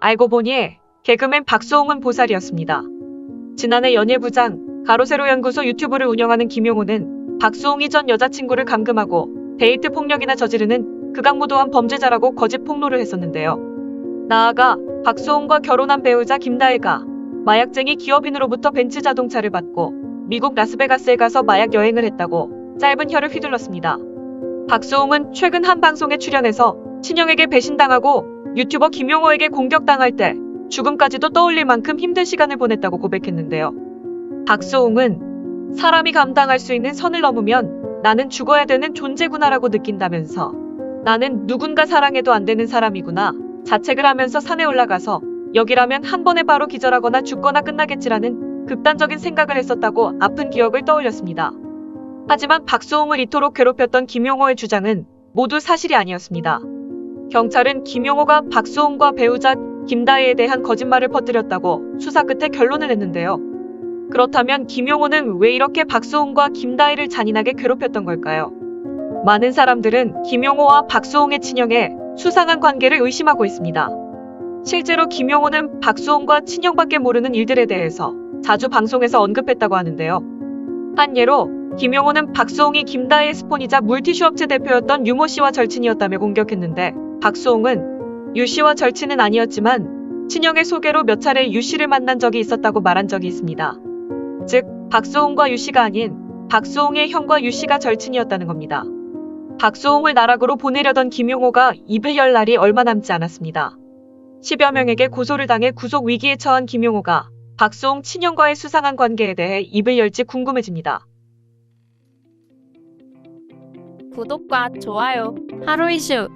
알고 보니 개그맨 박수홍은 보살이었습니다. 지난해 연예부장 가로세로 연구소 유튜브를 운영하는 김용호는 박수홍이 전 여자친구를 감금하고 데이트 폭력이나 저지르는 극악무도한 범죄자라고 거짓 폭로를 했었는데요. 나아가 박수홍과 결혼한 배우자 김다혜가 마약쟁이 기업인으로부터 벤츠 자동차를 받고 미국 라스베가스에 가서 마약 여행을 했다고 짧은 혀를 휘둘렀습니다. 박수홍은 최근 한 방송에 출연해서 친형에게 배신당하고 유튜버 김용호에게 공격당할 때 죽음까지도 떠올릴 만큼 힘든 시간을 보냈다고 고백했는데요. 박수홍은 사람이 감당할 수 있는 선을 넘으면 나는 죽어야 되는 존재구나라고 느낀다면서 나는 누군가 사랑해도 안 되는 사람이구나 자책을 하면서 산에 올라가서 여기라면 한 번에 바로 기절하거나 죽거나 끝나겠지라는 극단적인 생각을 했었다고 아픈 기억을 떠올렸습니다. 하지만 박수홍을 이토록 괴롭혔던 김용호의 주장은 모두 사실이 아니었습니다. 경찰은 김용호가 박수홍과 배우자 김다혜에 대한 거짓말을 퍼뜨렸다고 수사 끝에 결론을 냈는데요. 그렇다면 김용호는 왜 이렇게 박수홍과 김다혜를 잔인하게 괴롭혔던 걸까요? 많은 사람들은 김용호와 박수홍의 친형에 수상한 관계를 의심하고 있습니다. 실제로 김용호는 박수홍과 친형밖에 모르는 일들에 대해서 자주 방송에서 언급했다고 하는데요. 한 예로 김용호는 박수홍이 김다혜의 스폰이자 물티슈 업체 대표였던 유모 씨와 절친이었다며 공격했는데 박수홍은 유 씨와 절친은 아니었지만 친형의 소개로 몇 차례 유 씨를 만난 적이 있었다고 말한 적이 있습니다. 즉 박수홍과 유 씨가 아닌 박수홍의 형과 유 씨가 절친이었다는 겁니다. 박수홍을 나락으로 보내려던 김용호가 입을 열 날이 얼마 남지 않았습니다. 10여 명에게 고소를 당해 구속 위기에 처한 김용호가 박수홍 친형과의 수상한 관계에 대해 입을 열지 궁금해집니다. 구독과 좋아요 하루 이슈